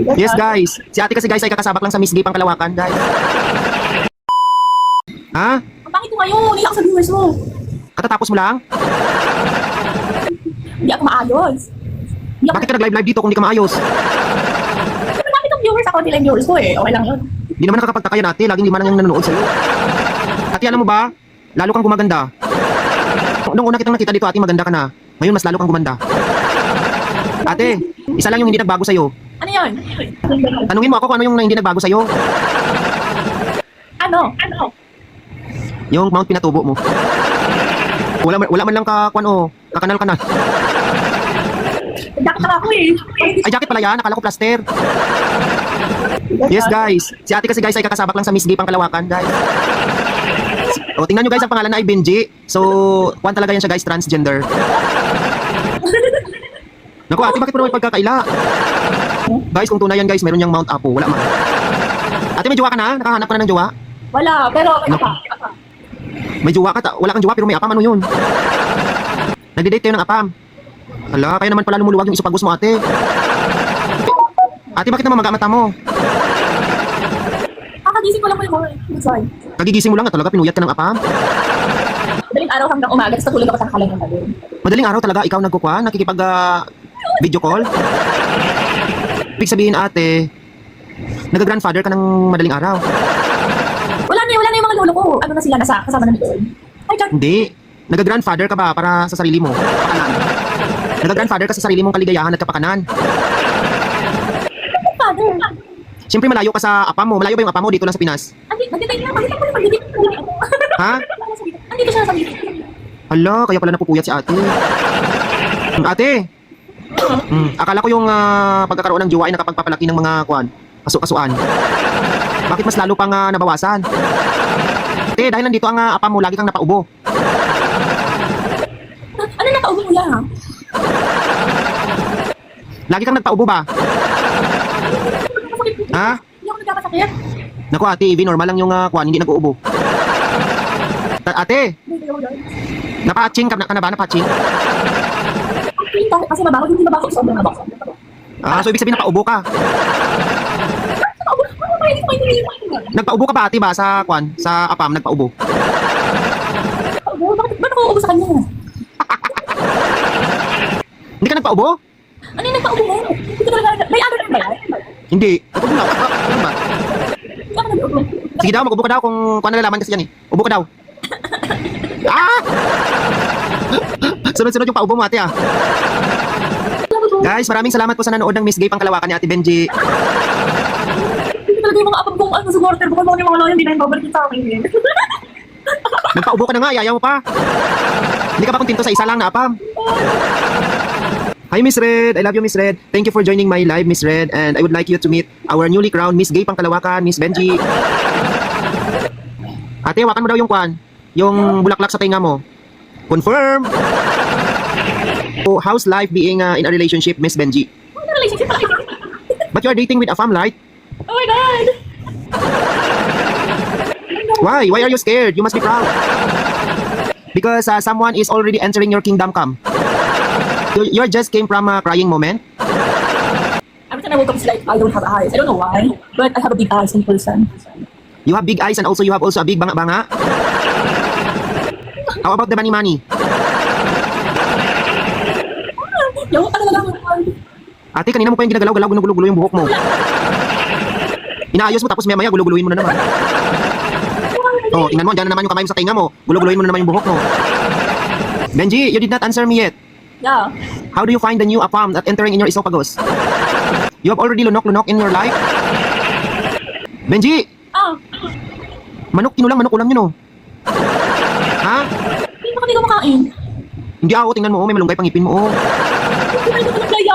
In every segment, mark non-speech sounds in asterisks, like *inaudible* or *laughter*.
Yes guys, si ate kasi guys ay kakasabak lang sa Miss Gay pang kalawakan guys. Ha? Ang pangit ko ngayon, iyak sa viewers mo. Katatapos mo lang? Hindi ako maayos. Hindi ako, Bakit ka nag-live live dito kung di ka maayos? Siyempre, dami ng viewers ako, hindi lang viewers ko eh. Okay lang yun. Di naman nakakapagtaka yan ate, laging lima lang yung nanonood sa'yo. Ate alam mo ba, lalo kang gumaganda. Nung una kitang nakita dito ate, maganda ka na. Ngayon mas lalo kang gumanda. Ate, isa lang yung hindi nagbago sa'yo. Ano yun? Tanungin mo ako kung ano yung hindi nagbago sa'yo. Ano? Ano? Yung mount pinatubo mo. Wala, man- wala man lang ka, kwan o, kakanal ka na. Jacket na ako eh. Ay, jacket pala yan, akala ko plaster. Yes guys, si ate kasi guys ay kakasabak lang sa Miss Gay pang kalawakan guys. O, tingnan nyo guys, ang pangalan na ay Benji. So, kwan talaga yan siya guys, transgender. Naku ate, bakit mo naman pagkakaila? Guys, kung tunay yan guys, meron niyang Mount Apo. Wala man. Ate, may jowa ka na? Nakahanap ka na ng jowa? Wala, pero may pa. May jowa ka? ta- Wala kang jowa pero may apam. Ano yun? Nagde-date kayo ng apam. Hala, kaya naman pala lumuluwag yung isopagos mo ate. Ate, bakit naman mag-amata mo? Kakagising ko lang po yung mga sign. Kagigising mo lang at talaga pinuyat ka ng apam? Daling araw hanggang umaga, tapos natulog ako sa ng gabi. Madaling araw talaga ikaw nagkukwa, nakikipag ah, video call? Ibig sabihin ate, nag-grandfather ka ng madaling araw. Wala na, wala na yung mga lolo ko. Ano na sila, nasa kasama na doon. Ay, God. Hindi. Nag-grandfather ka ba para sa sarili mo? Kapakanan. Nag-grandfather ka sa sarili mong kaligayahan at kapakanan. Father. Siyempre malayo ka sa apam mo. Malayo ba yung apam mo dito lang sa Pinas? Andi, nagtitake na. Pakita ko. Ha? Andito siya sa video. Hala, kaya pala napupuyat si ate. Ate! Hmm, akala ko yung ah, pagkakaroon ng jowa ay nakapagpapalaki ng mga kwan, kaso-kasuan. Bakit mas lalo pang ah, nabawasan? Ate, dahil nandito ang ah, apam mo, lagi kang napaubo. Ano nakaubo mo yan? Lagi kang nagpaubo ba? Masakit. Ha? Hindi ako nagkakasakit. Naku ate, Evie, normal lang yung ah, kwan, hindi nag-uubo. Ta- ate, Hindi ako dyan. napatching ka na, ka na ba? Pinta, kasi mabaho, hindi mabaho. Sobrang mabaho. Ah, so ibig sabihin ka. Nakaubo. Nilimutan. Nagpaubo ka ba ate ba sa kwan, sa apam, nagpaubo? Nakaubo? Bakit, ba't ako uubo sa kanya? Hindi ka nagpaubo? Ano yung nagpaubo mo? Hindi ko talaga, may ano ba yan? Hindi. Nagpaubo na. Ano ba? Sige daw, mag-ubo ka daw kung kung ano nalalaman kasi yan eh. Ubo ka daw. *laughs* ah! Sunod-sunod yung paubo mo ate ah. Guys, maraming salamat po sa nanood ng Miss Gay pang kalawakan ni Ate Benji. Hindi talaga yung mga apang kong ano sa water. Bukod mo yung mga na yung babalik sa akin. *laughs* Nagpaubo ka na nga, ayaw mo pa. Hindi ka pa kontento sa isa lang na apam. Hi Miss Red, I love you Miss Red. Thank you for joining my live Miss Red and I would like you to meet our newly crowned Miss Gay pang kalawakan, Miss Benji. Ate, hawakan mo daw yung kwan. Yung bulaklak sa tinga mo. Confirm! Oh, how's life being uh, in a relationship, Miss Benji? Ano na relationship pala? But you are dating with a fam, right? Oh my God! Why? Why are you scared? You must be proud. Because uh, someone is already entering your kingdom come. You, you just came from a crying moment. Every time I woke up, it's like, I don't have eyes. I don't know why, but I have a big eyes in person. You have big eyes and also you have also a big banga-banga. How about the money money? Ate, kanina mo pa yung ginagalaw-galaw, gulo-gulo yung buhok mo. Inaayos mo tapos maya-maya gulo-guluhin mo na naman. Oh, tingnan mo, dyan na naman yung kamay mo sa tinga mo. Gulo-guluhin mo na naman yung buhok mo. Benji, you did not answer me yet. yeah. How do you find the new apam that entering in your esophagus? You have already lunok-lunok in your life? Benji, Ah, manok kinulang, manok ulam yun oh. Ha? hindi ba kami kumakain? Hindi ako, tingnan mo oh, may malunggay pang ngipin mo oh.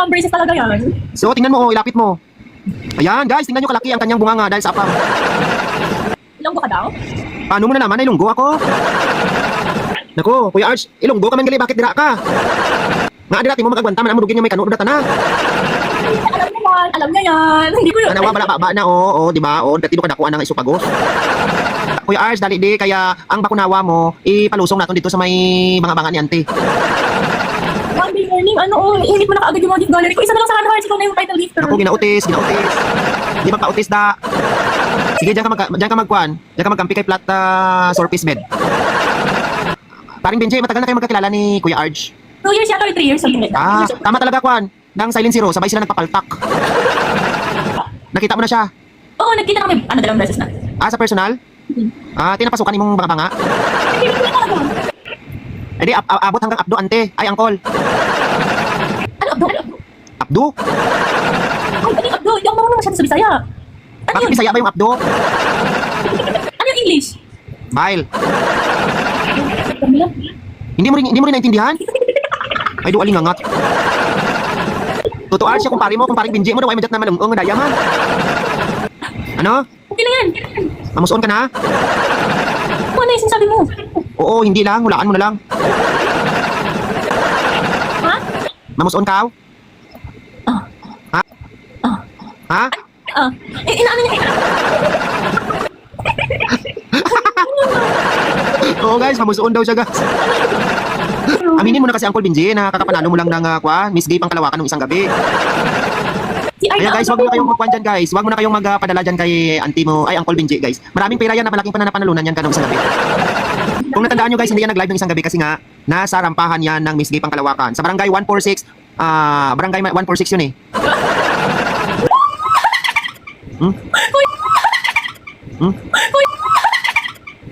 Yan? Braces talaga yan. So, tingnan mo oh, ilapit mo. Ayan, guys, tingnan nyo kalaki ang kanyang bunganga dahil sa apam. Ilonggo ka daw? Paano mo na naman, ay lunggo ako? Nako, Kuya Arch, ilunggo ka man gali, bakit dira ka? Nga dira, mo magagwanta, man amurugin yung may kano, data na. Alam niya yan, alam niya yan. Hindi ko yun. Anawa, bala, ba, ba na, oo, oh, di ba? Oo, dati ka nakuha ng isupagos. Kuya Arch, dali di, kaya ang bakunawa mo, ipalusong natin dito sa may mga bangan ni Auntie. Learning ano, oh, init mo na kaagad yung mga gift gallery ko. Isa na lang sa hearts, ikaw na yung title lifter. Ako, ginautis, ginautis. Di ba pautis da? Sige, diyan ka, mag, diyan ka magkuhan. Diyan ka magkampi kay flat uh, surface bed. Paring Benji, matagal na kayo magkakilala ni Kuya Arj. Two years yata or three years, something like that. Ah, tama talaga, Kwan. Nang Silent Zero, sabay sila nagpapaltak. Nakita mo na siya. Oo, nagkita kami, ano, dalawang beses na. Ah, sa personal? Hmm. Ah, tinapasukan ni mong banga-banga. Hindi ko na talaga. Eh di, ab- ab- abot hanggang abdo, ante. Ay, angkol. Ano, Abdo? Ay, Abdo? ano yung Abdo? Hindi ako marunong masyado sa Bisaya. Ano Bakit yun? bisaya ba yung abdo? Ano yung English? Bile. Camila? Hindi mo rin, hindi mo rin naintindihan? Ay, do alingangat. Totoo siya, kumpari mo, kumpari Benji mo, daw ay madyat na malungong, dayaman. Ano? Okay lang yan. Mamuson ka na? Ano yung sinasabi mo? Oo, hindi lang, hulaan mo na lang. Ha? Mamuson ka? Ah. Ha? Ah. Ha? Ah, eh, inaano niya? *laughs* Oo guys, mamuson daw siya guys. Aminin mo na kasi Uncle Benji na kakapanalo mo lang ng uh, kwa, Miss Gay pang kalawakan ng isang gabi. Si Arna, Kaya guys, wag mo na kayong magkuhan dyan guys. Wag mo na kayong magpadala dyan kay auntie mo, ay Uncle Benji guys. Maraming pera yan na malaking pananalunan yan ka ng isang gabi. Kung natandaan nyo guys, hindi yan nag-live ng isang gabi kasi nga nasa rampahan yan ng Miss Gay pang kalawakan. Sa barangay 146, ah, barangay 146 yun eh. Hmm? Hmm?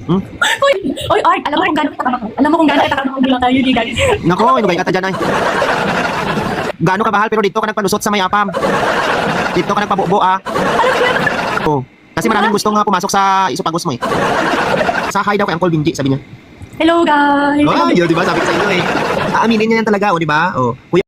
Hmm? Uy, Uy, Art, alam mo kung gano'n kita kamakaw. Alam mo kung gano'n kita kamakaw bilang tayo, di guys. Nako, inugay ka ta dyan ay. Gaano ka bahal pero dito ka nagpalusot sa mayapam. Dito ka nagpabubo ah. Oh. Kasi maraming gustong nga pumasok sa isopagos mo eh. Sa daw kay Uncle Benji, sabi niya. Hello, guys. Oh, yun, di ba? Sabi ko sa inyo eh. Aaminin niya yan talaga, o, di ba? Oh. Kuya